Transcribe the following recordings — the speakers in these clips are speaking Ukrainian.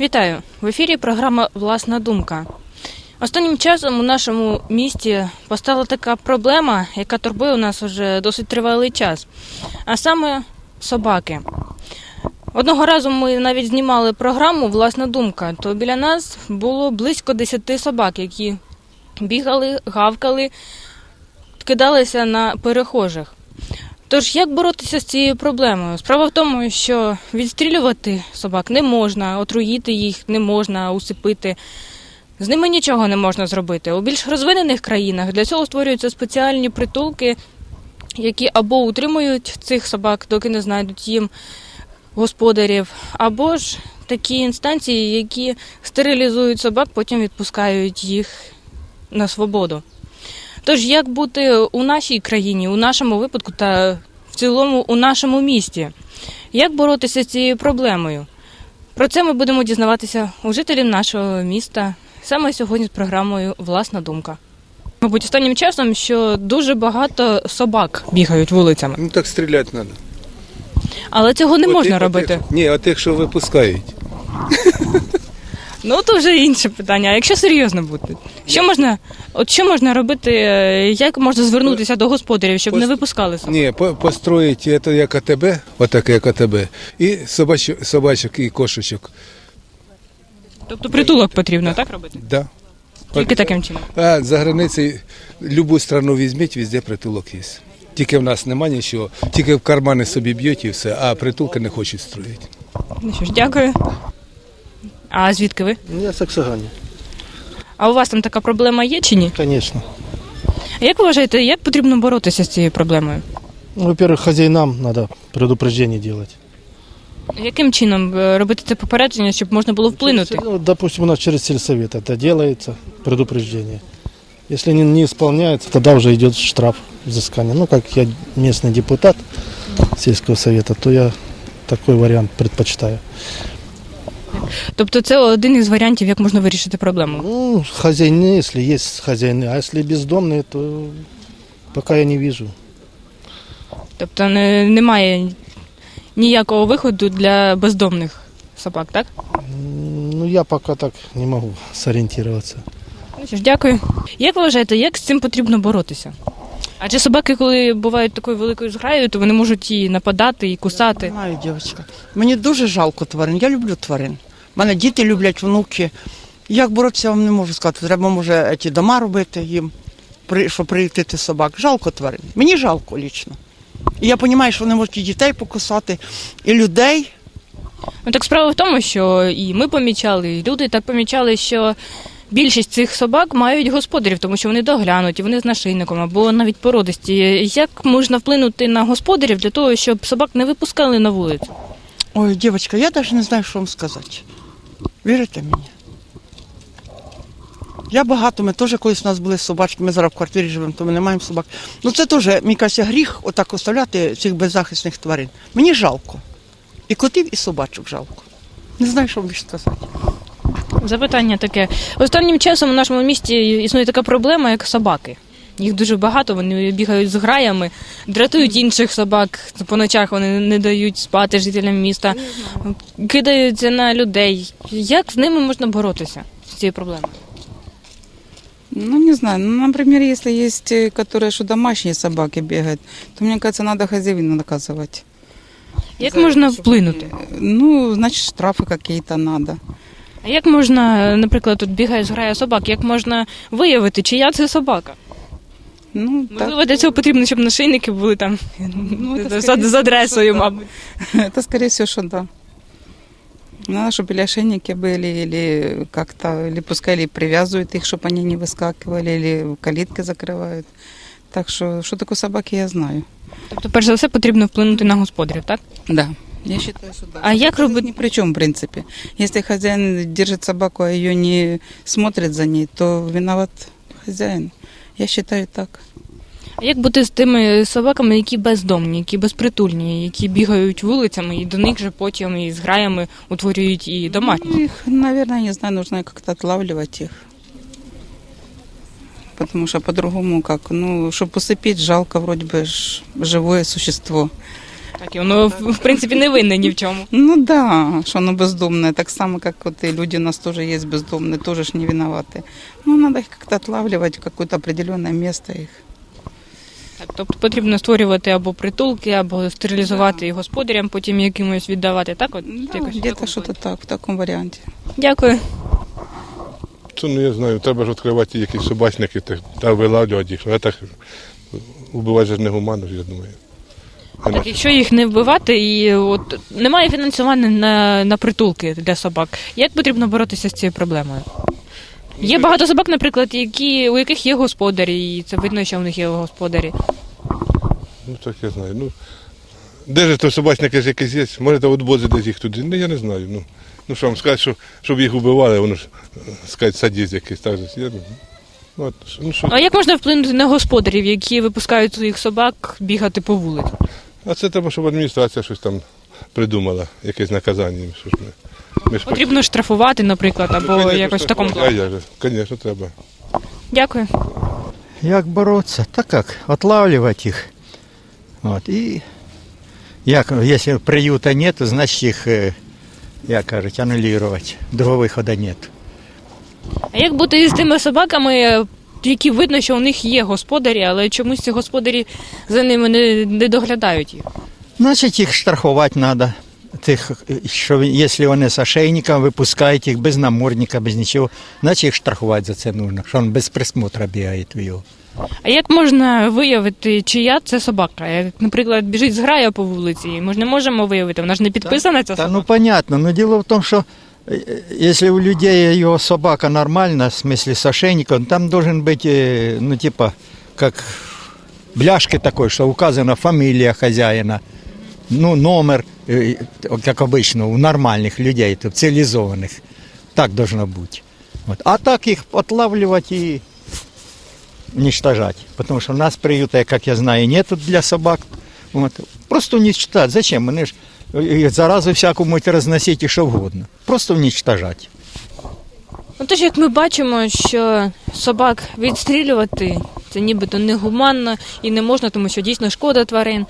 Вітаю! В ефірі програма Власна думка. Останнім часом у нашому місті постала така проблема, яка турбує у нас вже досить тривалий час, а саме собаки. Одного разу ми навіть знімали програму Власна думка, то біля нас було близько 10 собак, які бігали, гавкали, кидалися на перехожих. Тож як боротися з цією проблемою? Справа в тому, що відстрілювати собак не можна, отруїти їх не можна, усипити. З ними нічого не можна зробити. У більш розвинених країнах для цього створюються спеціальні притулки, які або утримують цих собак, доки не знайдуть їм господарів, або ж такі інстанції, які стерилізують собак, потім відпускають їх на свободу. Тож, як бути у нашій країні, у нашому випадку та цілому у нашому місті? Як боротися з цією проблемою? Про це ми будемо дізнаватися у жителів нашого міста саме сьогодні з програмою Власна думка. Мабуть, останнім часом, що дуже багато собак бігають вулицями, Ну так стріляти треба. але цього не можна робити. Ні, а тих, що випускають. Ну то вже інше питання. А якщо серйозно бути, що можна, от що можна робити, е, як можна звернутися до господарів, щоб не випускали собак? Ні, по- построїть це як АТБ, отаке як АТБ, і собачок, собачок і кошечок. Тобто притулок потрібно так робити? Да. Тільки таким чином. А за границею любу страну візьміть, везде притулок є. Тільки в нас нема нічого, тільки в кармани собі б'ють і все, а притулки не хочуть строїти. Ну що ж, дякую. А звідки ви? Я Саксагані, А у вас там така проблема є чи ні? конечно. А Як ви вважаєте, як потрібно боротися з цією проблемою? Ну, Во-первых, хозяинам надо предупреждение делать. Яким чином е, робити це попередження, щоб можна було вплинути? Ну, допустим, у нас через сельсовет это делается, предупреждение. Если не, не исполняется, тогда уже идет штраф, взыскание. Ну, как я местный депутат сельского совета, то я такой вариант предпочитаю. Тобто це один із варіантів, як можна вирішити проблему. Ну, хозяины, если есть хозяины, а если бездомные, то пока я не вижу. Тобто не, немає ніякого виходу для бездомних собак, так? М, Ну, я пока так не могу сориентироваться. Ну що ж, дякую. Як ви вважаєте, як з цим потрібно боротися? Адже собаки, коли бувають такою великою зграєю, то вони можуть і нападати, і кусати. Знаю, дівчинка. Мені дуже жалко тварин. Я люблю тварин. У мене діти люблять, внуки. Як боротися, я вам не можу сказати. Треба, може, ті дома робити їм, щоб приютити собак. Жалко тварин. Мені жалко лічно. І я розумію, що вони можуть і дітей покусати, і людей. Ну так справа в тому, що і ми помічали, і люди так помічали, що більшість цих собак мають господарів, тому що вони доглянуті, вони з нашийником або навіть породисті. Як можна вплинути на господарів для того, щоб собак не випускали на вулицю? Ой, дівчинка, я навіть не знаю, що вам сказати. Вірите мені? Я багато, ми теж колись у нас були собачки, ми зараз в квартирі живемо, то ми не маємо собак. Ну це теж, мені кажеться, гріх отак оставляти цих беззахисних тварин. Мені жалко. І котів, і собачок жалко. Не знаю, що більше сказати. Запитання таке. Останнім часом у нашому місті існує така проблема, як собаки. Їх дуже багато, вони бігають з граями, дратують інших собак. По ночах вони не дають спати жителям міста, кидаються на людей. Як з ними можна боротися з цією проблемою? Ну, не знаю. Ну, например, если есть, э, которые, что домашние собаки бегают, то, мне кажется, надо хозяина наказывать. Як За можна это, чтоб- вплинути? Ну, значит, штрафы какие-то надо. А як можна, наприклад, тут бігає зграя собак, як можна виявити, чия це собака? Ну, так. Можливо, для цього потрібно, щоб нашийники були там Ну, это, з, скорее з адресою, всего, что мабуть. да. Это, скорее всего, что да. Надо, чтобы или ошейники были, или как-то, или пускай или привязывают их, чтобы они не выскакивали, или калитки закрывают. Так что, что такое собаки, я знаю. Тобто, перш за все, потрібно вплинути на господарів, так? Да. Я считаю, что да. А як Хозяин робити? Ни при чем, в принципе. Если хозяин держит собаку, а ее не смотрит за ней, то виноват хозяин. Я считаю так. А як бути з тими собаками, які бездомні, які безпритульні, які бігають вулицями, і до них же потім із граями утворюють і домашні? Ну, их, наверное, не знаю, нужно как-то отлавливать их. Потому что по-другому как, ну, чтобы усыпить, жалко вроде бы ж живое существо. Так, і воно в принципі не винне ні в чому. Ну да, что оно бездомное. Так само, как вот и люди у нас тоже есть бездомные, тоже ж не виноваты. Ну, надо их как-то отлавливать в какое-то определенное место их. Так, тобто потрібно створювати або притулки, або стерилізувати і господарям, потім якимось віддавати. Так, от Да, якось в где-то такому что-то плані. так, в таком варианте. Дякую. Це, ну я знаю, треба ж відкривати якісь собачники та, та вилавлювати їх. А так убивати ж негуманно, я думаю. Так, якщо їх не вбивати, і от немає фінансування на, на притулки для собак, як потрібно боротися з цією проблемою? Є багато собак, наприклад, які, у яких є господарі, і це видно, що в них є господарі. Ну так я знаю. Ну, де ж то собачники ж якісь є? Може, то от бози десь їх туди. Ну я не знаю. Ну, ну що вам сказати, що, щоб їх убивали, воно ж е, сказати, садість якийсь. Так, же. ну, от, ну, що, А як можна вплинути на господарів, які випускають своїх собак бігати по вулиці? А це треба, щоб адміністрація щось там придумала, якесь наказання. Що ж ми, ми ж Потрібно штрафувати, наприклад, або Конечно, якось в такому А плані. як же? Звісно, треба. Дякую. Як бороться? Так как? Отлавливать их. Вот. И як, если приюта нет, значит их, э, як кажуть, аннулировать. Другого виходу нет. А як бути з тими собаками, які видно, що у них є господарі, але чомусь ці господарі за ними не, не доглядають їх? Значить, їх штрафувати треба. Тих, що якщо вони з ошейником, випускають їх без намордника, без нічого, значить їх штрафувати за це нужно, що він без присмотру бігає у його. А як можна виявити, чия це собака? Як, наприклад, біжить зграя по вулиці, ми ж не можемо виявити, вона ж не підписана ця Та собака. ну понятно, но дело в том, что э, если у людей его собака нормально, в смысле с ошейником, там должен быть, э, ну типа, как бляшки такой, что указана фамилия хозяина, ну номер, э, как обычно у нормальных людей, то цивилизованных. Так должно быть. Вот. А так их отлавливать и уничтожать. Потому что у нас приюта, как я знаю, нету для собак. Вот. Просто уничтожать. Зачем? Вони ж е, заразу всяку можуть розносити і що вгодно. Просто уничтожать. Ну, тож, як ми бачимо, що собак відстрілювати це нібито негуманно і не можна, тому що дійсно шкода тварин.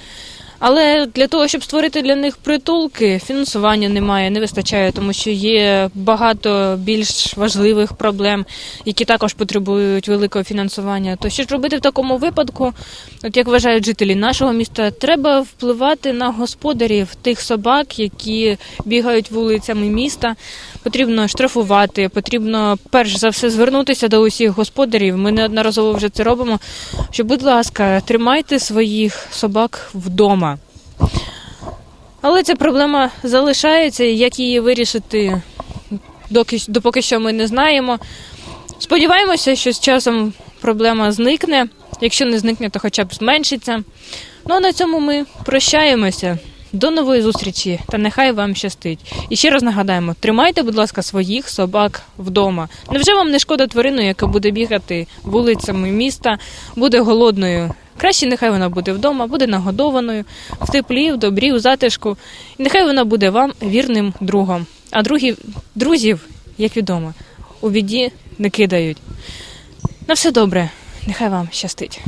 Але для того, щоб створити для них притулки, фінансування немає, не вистачає, тому що є багато більш важливих проблем, які також потребують великого фінансування. То що ж робити в такому випадку? От як вважають жителі нашого міста, треба впливати на господарів тих собак, які бігають вулицями міста. Потрібно штрафувати, потрібно перш за все звернутися до усіх господарів. Ми неодноразово вже це робимо. Що, будь ласка, тримайте своїх собак вдома. Але ця проблема залишається, як її вирішити, доки, допоки що ми не знаємо. Сподіваємося, що з часом проблема зникне. Якщо не зникне, то хоча б зменшиться. Ну а на цьому ми прощаємося. До нової зустрічі та нехай вам щастить. І ще раз нагадаємо: тримайте, будь ласка, своїх собак вдома. Невже вам не шкода тварину, яка буде бігати вулицями міста, буде голодною? Краще нехай вона буде вдома, буде нагодованою, в теплі, в добрі, у затишку. І нехай вона буде вам вірним другом. А другі, друзів, як відомо, у біді не кидають. На все добре, нехай вам щастить.